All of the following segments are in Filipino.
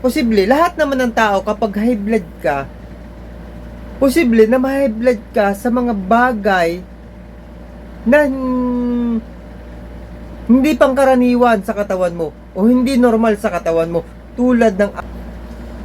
posible, lahat naman ng tao kapag high blood ka, posible na ma-high blood ka sa mga bagay na hindi pangkaraniwan sa katawan mo o hindi normal sa katawan mo tulad ng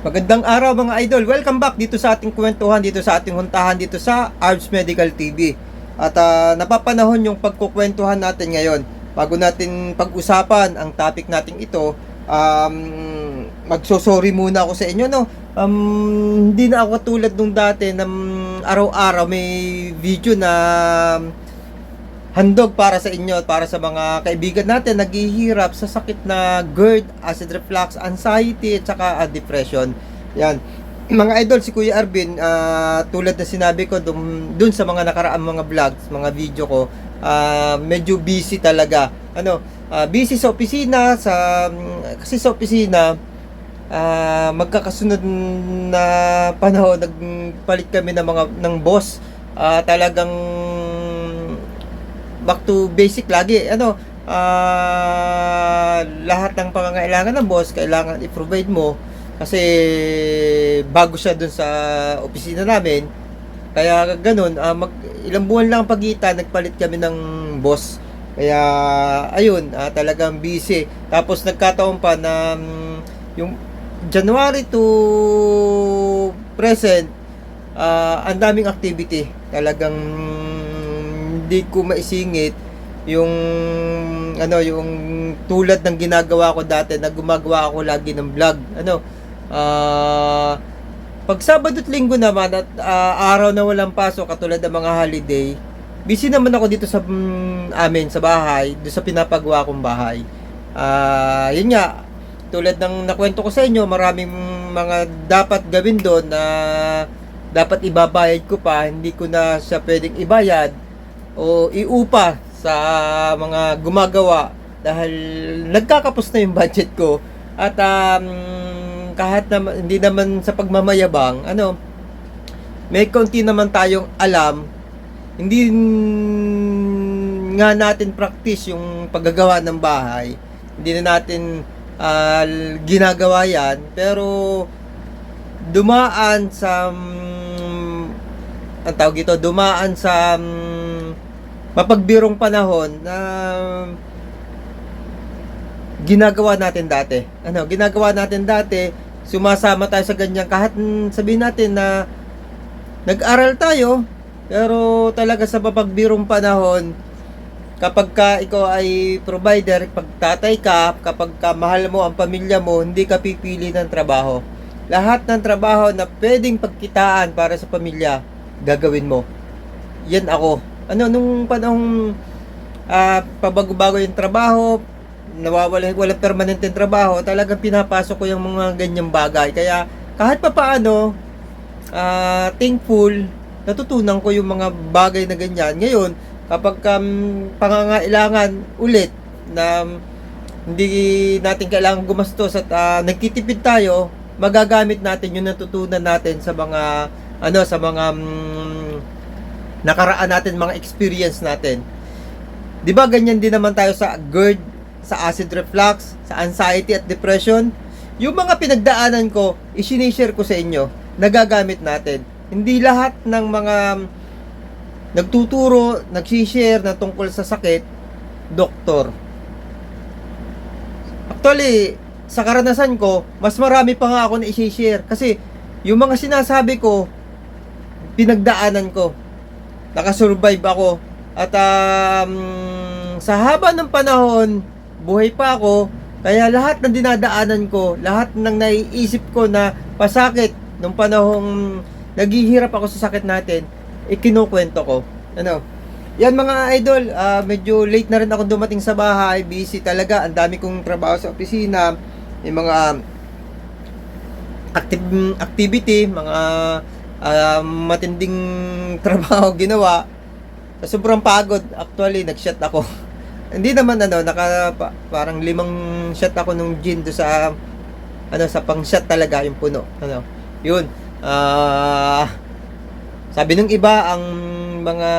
Magandang araw mga idol. Welcome back dito sa ating kwentuhan, dito sa ating huntahan, dito sa Arbs Medical TV. At ah, napapanahon yung pagkukwentuhan natin ngayon. Bago natin pag-usapan ang topic natin ito, um, magsosorry muna ako sa inyo. No? Um, hindi na ako tulad nung dati na mm, araw-araw may video na handog para sa inyo at para sa mga kaibigan natin naghihirap sa sakit na GERD, acid reflux, anxiety at saka ah, depression. Yan. Mga idol, si Kuya Arvin, ah, tulad na sinabi ko dun, dun sa mga nakaraang mga vlogs, mga video ko, ah, medyo busy talaga. Ano, ah, busy sa opisina, sa mm, kasi sa opisina, ah, magkakasunod na panahon nagpalit kami ng mga ng boss. Ah, talagang back to basic lagi. Ano, ah lahat ng pangangailangan ng boss, kailangan i-provide mo kasi bago siya dun sa opisina namin. Kaya ganun, ah, mag, ilang buwan lang ang pagitan, nagpalit kami ng boss. Kaya, ayun, ah, talagang busy. Tapos nagkataon pa na mm, yung January to present, ah, ang daming activity. Talagang hindi ko maisingit yung ano yung tulad ng ginagawa ko dati na gumagawa ako lagi ng vlog ano ah pag Sabado at Linggo naman at ah, araw na walang pasok katulad ng mga holiday busy naman ako dito sa mm, amin sa bahay doon sa pinapagawa kong bahay ah yun nga tulad ng nakwento ko sa inyo maraming mga dapat gawin doon na dapat ibabayad ko pa hindi ko na siya pwedeng ibayad o iupa sa mga gumagawa dahil nagkakapos na yung budget ko. At um, kahit naman hindi naman sa pagmamayabang ano may konti naman tayong alam. Hindi nga natin practice yung paggagawa ng bahay. Hindi na natin ah, ginagawa yan pero dumaan sa mm, ang tawag ito dumaan sa mm, mapagbirong panahon na ginagawa natin dati. Ano, ginagawa natin dati, sumasama tayo sa ganyan kahit sabihin natin na nag-aral tayo, pero talaga sa mapagbirong panahon, kapag ka ikaw ay provider, pag tatay ka, kapag ka mahal mo ang pamilya mo, hindi ka pipili ng trabaho. Lahat ng trabaho na pwedeng pagkitaan para sa pamilya, gagawin mo. Yan ako. Ano, nung panahong ah, pabago-bago yung trabaho, nawawala, wala permanenteng trabaho, talagang pinapasok ko yung mga ganyang bagay. Kaya kahit pa paano, ah, thankful, natutunan ko yung mga bagay na ganyan. Ngayon, kapag um, pangangailangan ulit na hindi natin kailangan gumastos at ah, nagtitipid tayo, magagamit natin yung natutunan natin sa mga ano sa mga mm, nakaraan natin, mga experience natin. 'Di ba ganyan din naman tayo sa GERD, sa acid reflux, sa anxiety at depression? Yung mga pinagdaanan ko, i-share ko sa inyo, nagagamit natin. Hindi lahat ng mga nagtuturo, nagsishare na tungkol sa sakit, doktor. Actually, sa karanasan ko, mas marami pa nga ako na i-share. Kasi, yung mga sinasabi ko, pinagdaanan ko. Nakasurvive ako. At um, sa haba ng panahon, buhay pa ako. Kaya lahat ng dinadaanan ko, lahat ng naiisip ko na pasakit nung panahong naghihirap ako sa sakit natin, ikinukwento ko. Ano? Yan mga idol, ah, medyo late na rin ako dumating sa bahay, busy talaga, ang dami kong trabaho sa opisina, may mga active, activity, mga ah, matinding trabaho ginawa. Sa sobrang pagod, actually, nag-shot ako. Hindi naman ano, naka pa- parang limang shot ako nung gin do sa ano sa pang-shot talaga yung puno. Ano? Yun. Ah sabi ng iba ang mga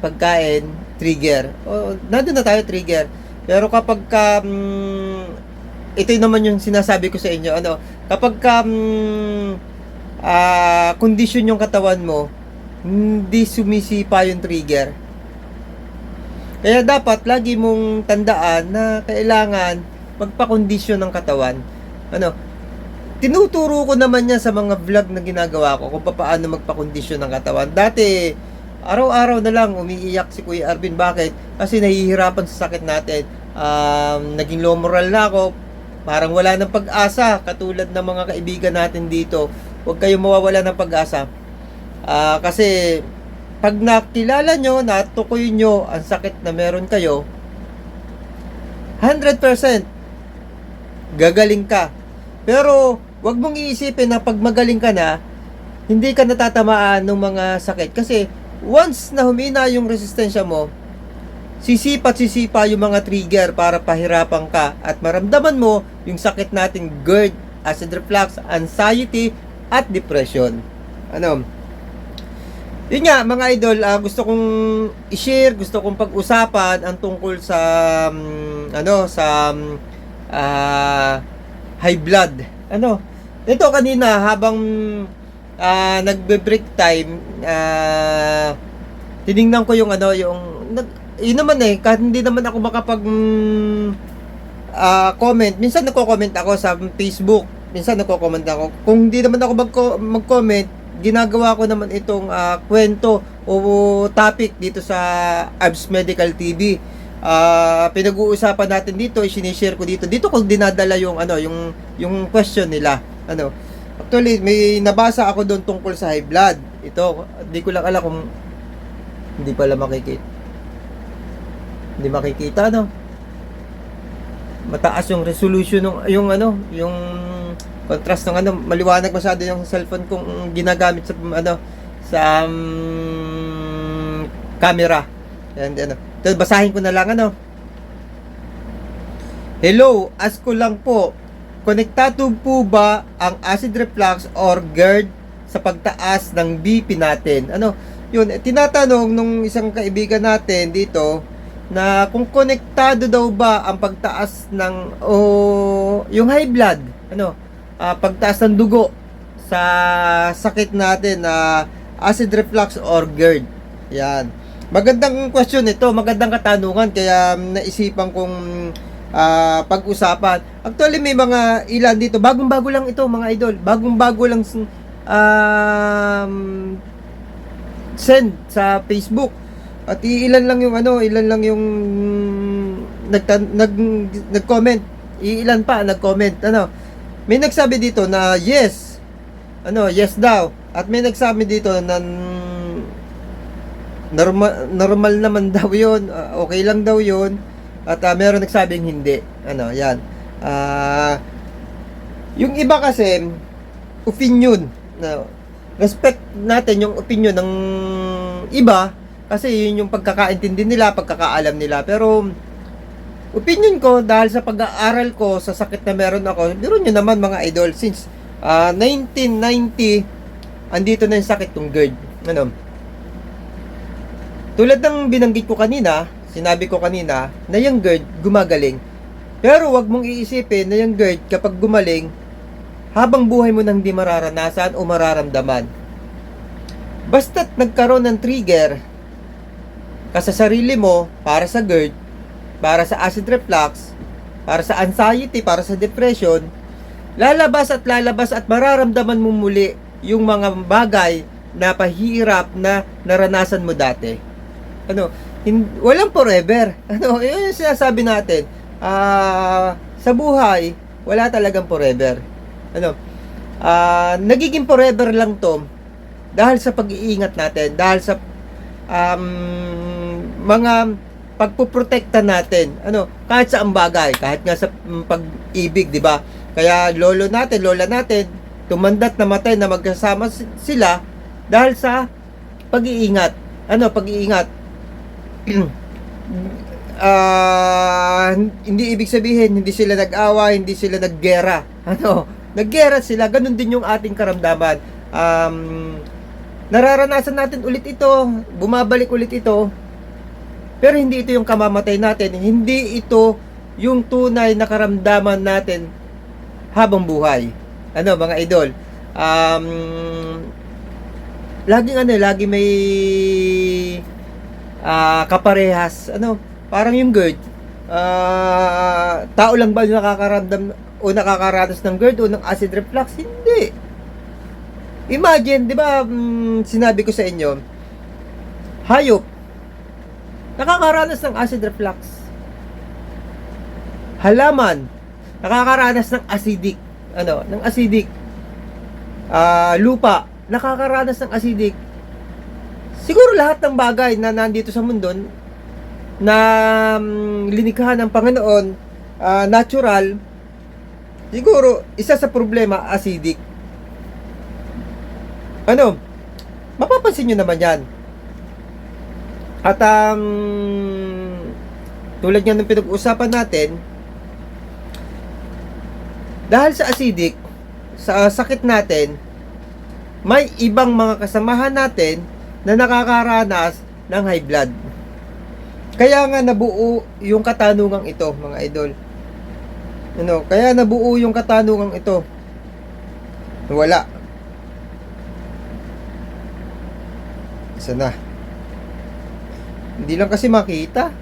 pagkain trigger. O nandun na tayo trigger. Pero kapag ka mm, ito naman yung sinasabi ko sa inyo, ano, kapag ka, mm, ah, condition yung katawan mo, hindi sumisipa yung trigger. Kaya dapat lagi mong tandaan na kailangan magpa-condition ng katawan. Ano, tinuturo ko naman yan sa mga vlog na ginagawa ko kung paano magpa-condition ng katawan. Dati, araw-araw na lang umiiyak si Kuya Arvin. Bakit? Kasi nahihirapan sa sakit natin. Um, naging low moral na ako. Parang wala ng pag-asa. Katulad ng mga kaibigan natin dito. Huwag kayong mawawala ng pag-asa. Ah, kasi pag nakilala nyo, natukoy nyo ang sakit na meron kayo, 100% gagaling ka. Pero, wag mong iisipin na pag magaling ka na, hindi ka natatamaan ng mga sakit. Kasi, once na humina yung resistensya mo, sisipa at sisipa yung mga trigger para pahirapan ka at maramdaman mo yung sakit nating GERD, acid reflux, anxiety, at depression. Ano? Yun nga, mga idol, ah, gusto kong i-share, gusto kong pag-usapan ang tungkol sa mm, ano, sa mm, ah, high blood. Ano? Ito kanina habang ah, nagbe-break time, ah, tiningnan ko yung ano, yung nag, yun naman eh, kahit hindi naman ako makapag mm, ah, comment, minsan nagko-comment ako sa Facebook, minsan nagko-comment ako. Kung hindi naman ako magko- mag-comment, ginagawa ko naman itong ah, kwento o topic dito sa Abs Medical TV. Ah, pinag-uusapan natin dito, i-share ko dito. Dito ko dinadala yung ano, yung yung question nila. Ano? Actually, may nabasa ako doon tungkol sa high blood. Ito, hindi ko lang alam kung hindi pala makikita. Hindi makikita, no? Mataas yung resolution ng yung ano, yung contrast ng ano, maliwanag masyado yung cellphone kong ginagamit sa ano sa um, camera. And ano, ito, basahin ko na lang ano. Hello, ask ko lang po. Konektado po ba ang acid reflux or GERD sa pagtaas ng BP natin? Ano, yun, eh, tinatanong nung isang kaibigan natin dito na kung konektado daw ba ang pagtaas ng o yung high blood, ano, ah, pagtaas ng dugo sa sakit natin na acid reflux or GERD. Yan. Magandang question ito, magandang katanungan kaya naisipan kong ah, pag-usapan. Actually may mga ilan dito, bagong-bago lang ito mga idol. Bagong-bago lang um, send sa Facebook. At ilan lang yung ano, ilan lang yung nagtan nag nag-comment. Ilan pa nag-comment ano. May nagsabi dito na yes. Ano, yes daw. At may nagsabi dito na normal normal naman daw 'yon. Ah, okay lang daw 'yon. At ah, meron nagsabing hindi. Ano, 'yan. Ah yung iba kasi opinion na respect natin yung opinion ng iba kasi yun yung pagkakaintindi nila, pagkakaalam nila. Pero, opinion ko, dahil sa pag-aaral ko sa sakit na meron ako, biro nyo naman mga idol, since ah, 1990, andito na yung sakit kong GERD. Ano? Tulad ng binanggit ko kanina, sinabi ko kanina, na yung GERD gumagaling. Pero wag mong iisipin na yung GERD kapag gumaling, habang buhay mo nang hindi mararanasan o mararamdaman. Basta't nagkaroon ng trigger ka sa sarili mo para sa GERD, para sa acid reflux, para sa anxiety, para sa depression, lalabas at lalabas at mararamdaman mo muli yung mga bagay na pahirap na naranasan mo dati. Ano, hin- walang forever. Ano, yun yung sinasabi natin. Ah, sa buhay, wala talagang forever. Ano, ah, nagiging forever lang to dahil sa pag-iingat natin, dahil sa um, mga pagpuprotekta natin. Ano, kahit sa bagay, kahit nga sa mm, pag-ibig, 'di ba? Kaya lolo natin, lola natin, tumandat na matay na magkasama si- sila dahil sa pag-iingat. Ano, pag-iingat. Ah, hindi ibig sabihin hindi sila nag-awa, hindi sila naggera. Ano, naggera sila, ganun din yung ating karamdaman. Um, nararanasan natin ulit ito, bumabalik ulit ito, pero hindi ito yung kamamatay natin, hindi ito yung tunay na karamdaman natin habang buhay. Ano mga idol? Um, laging ano, lagi may ah, kaparehas. Ano, parang yung GERD. Ah, tao lang ba yung nakakaramdam o nakakaranas ng GERD o ng acid reflux? Hindi. Imagine, di ba, mm, sinabi ko sa inyo, hayop, nakakaranas ng acid reflux. Halaman, nakakaranas ng acidic, ano, ng acidic. Ah, lupa, nakakaranas ng acidic. Siguro lahat ng bagay na nandito sa mundo na mm, linikha ng Panginoon, ah, natural, siguro isa sa problema acidic. Ano? Mapapansin nyo naman yan. At um, tulad nga ng pinag-uusapan natin, dahil sa acidic, sa sakit natin, may ibang mga kasamahan natin na nakakaranas ng high blood. Kaya nga nabuo yung katanungang ito, mga idol. Ano, kaya nabuo yung katanungang ito. Wala. Isa na. Hindi lang kasi makita.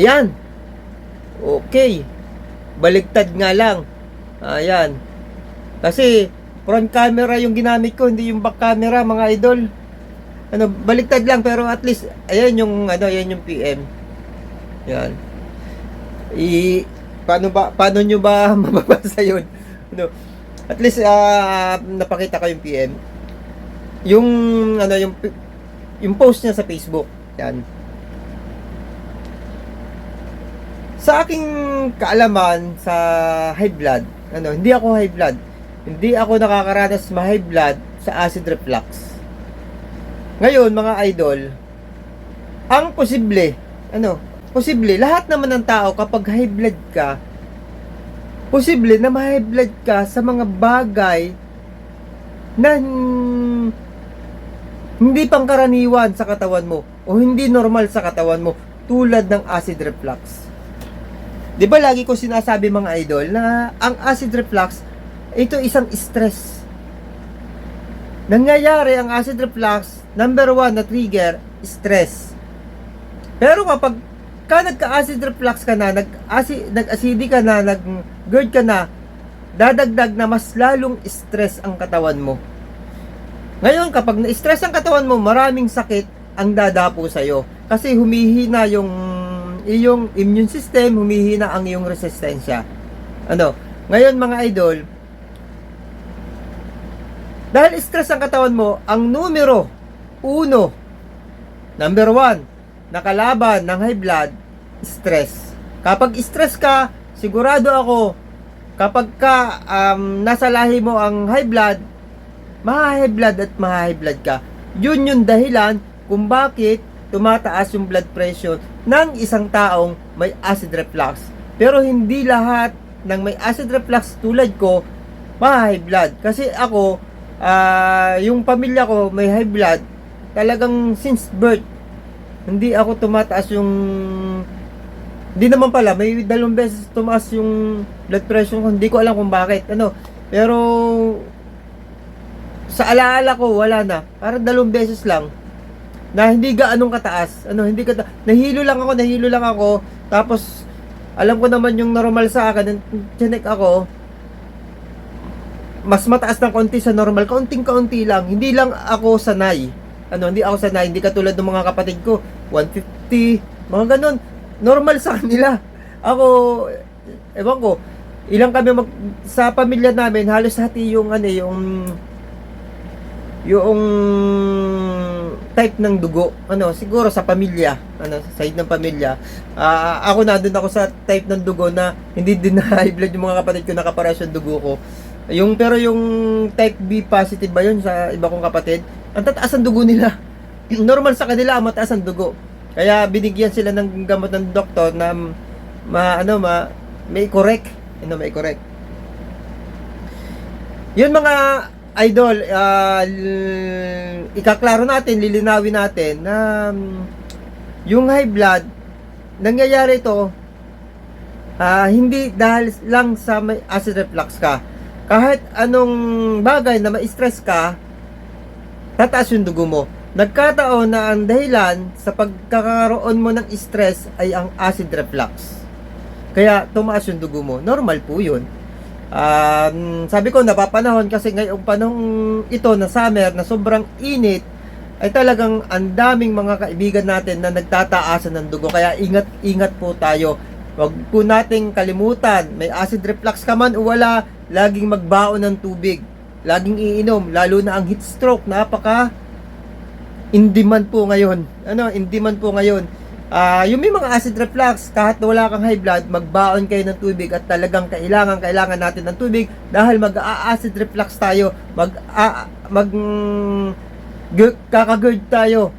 Yan. Okay. Baligtad nga lang. Ayan. Kasi front camera yung ginamit ko, hindi yung back camera, mga idol. Ano, baligtad lang pero at least ayan yung ano, ayan yung PM. Yan. I paano ba paano nyo ba mababasa yun? Ano, at least ah, napakita ko yung PM. Yung ano yung yung post niya sa Facebook. Yan. Sa aking kaalaman sa high blood, ano, hindi ako high blood. Hindi ako nakakaranas ma high blood sa acid reflux. Ngayon, mga idol, ang posible, ano, posible, lahat naman ng tao kapag high blood ka, posible na ma-high blood ka sa mga bagay na hindi pangkaraniwan sa katawan mo o hindi normal sa katawan mo tulad ng acid reflux. 'Di ba lagi ko sinasabi mga idol na ang acid reflux ito isang stress. Nangyayari ang acid reflux, number one na trigger, stress. Pero kapag ka nagka-acid reflux ka na, nag-acid, nag-acidic ka na, nag-GERD ka na, dadagdag na mas lalong stress ang katawan mo. Ngayon, kapag na-stress ang katawan mo, maraming sakit ang dadapo sa'yo. Kasi humihina yung iyong immune system, humihina ang iyong resistensya. Ano? Ngayon, mga idol, dahil stress ang katawan mo, ang numero uno, number one, nakalaban ng high blood, stress. Kapag stress ka, sigurado ako, kapag ka um, nasa lahi mo ang high blood, maha-high blood at maha-high blood ka. Yun yung dahilan kung bakit tumataas yung blood pressure ng isang taong may acid reflux. Pero hindi lahat ng may acid reflux tulad ko, maha-high blood. Kasi ako, ah, yung pamilya ko may high blood, talagang since birth, hindi ako tumataas yung hindi naman pala may dalawang beses tumaas yung blood pressure ko. Hindi ko alam kung bakit ano. Pero sa alaala ko wala na. Parang dalawang beses lang na hindi gaanong kataas ano hindi ka nahilo lang ako nahilo lang ako. Tapos alam ko naman yung normal sa akin chinek ako mas mataas ng konti sa normal. Kaunting kaunti lang. Hindi lang ako sanay. Ano, hindi ako sanay, hindi katulad ng mga kapatid ko, 150, mga ganun. Normal sa kanila. Ako, ewan ko, ilang kami mag, sa pamilya namin, halos hati yung, ano, yung, yung type ng dugo, ano, siguro sa pamilya, ano, sa side ng pamilya. Ah, ako na doon ako sa type ng dugo na hindi din na high blood yung mga kapatid ko. Nakaparas yung dugo ko. Yung pero yung type B positive ba yun sa iba kong kapatid? Ang tataas ang dugo nila. Normal sa kanila ang mataas ang dugo. Kaya binigyan sila ng gamot ng doktor na ma ano ma may correct, ano may correct. Yun mga idol, uh, ikaklaro natin, lilinawin natin na um, yung high blood, nangyayari ito, ah, hindi dahil lang sa may acid reflux ka. Kahit anong bagay na ma-stress ka, tataas yung dugo mo. Nagkataon na ang dahilan sa pagkakaroon mo ng stress ay ang acid reflux. Kaya tumaas yung dugo mo. Normal po yun. Um, sabi ko, napapanahon kasi ngayong panahon ito na summer na sobrang init, ay talagang ang daming mga kaibigan natin na nagtataasan ng dugo. Kaya ingat-ingat po tayo. Huwag po nating kalimutan, may acid reflux ka man o wala, laging magbaon ng tubig. Laging iinom, lalo na ang heat stroke, napaka in demand po ngayon. Ano, in demand po ngayon. Ah, yung may mga acid reflux, kahit wala kang high blood, magbaon kayo ng tubig at talagang kailangan kailangan natin ng tubig dahil mag-acid reflux tayo, mag mag kakagird tayo.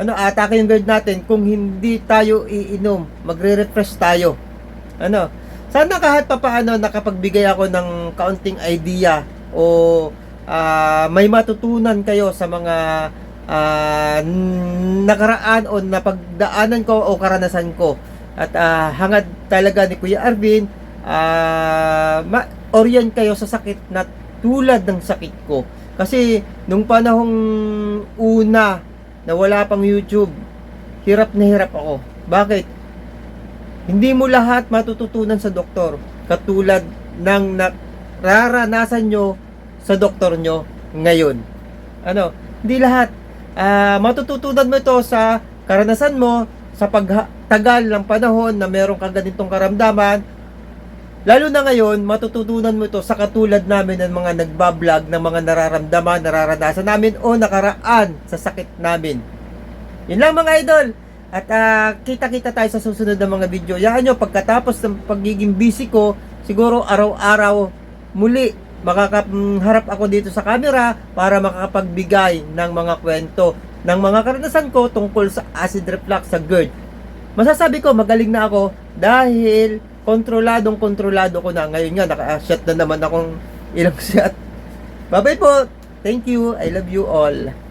Ano, atake yung GERD natin kung hindi tayo iinom, magre-refresh tayo. Ano, sana kahit papaano nakapagbigay ako ng kaunting idea o ah, may matutunan kayo sa mga n- nakaraan o napagdaanan ko o karanasan ko. At ah, hangad talaga ni Kuya Arvin, ah, ma-orient kayo sa sakit na tulad ng sakit ko. Kasi nung panahong una na wala pang YouTube, hirap na hirap ako. Bakit? Hindi mo lahat matututunan sa doktor. Katulad ng nararanasan nyo sa doktor nyo ngayon. Ano? Hindi lahat. Ah, matututunan mo ito sa karanasan mo, sa pagtagal ng panahon na meron kang ganitong karamdaman. Lalo na ngayon, matututunan mo ito sa katulad namin ng mga nagbablog ng mga nararamdaman, nararanasan namin o nakaraan sa sakit namin. Yun lang mga idol. At ah, kita-kita tayo sa susunod na mga video. Yan nyo, pagkatapos ng pagiging busy ko, siguro araw-araw muli makakaharap ako dito sa camera para makakapagbigay ng mga kwento ng mga karanasan ko tungkol sa acid reflux sa GERD. Masasabi ko magaling na ako dahil kontroladong kontrolado ko na. Ngayon nga naka-shot na naman akong ilang shot. Bye-bye po. Thank you. I love you all.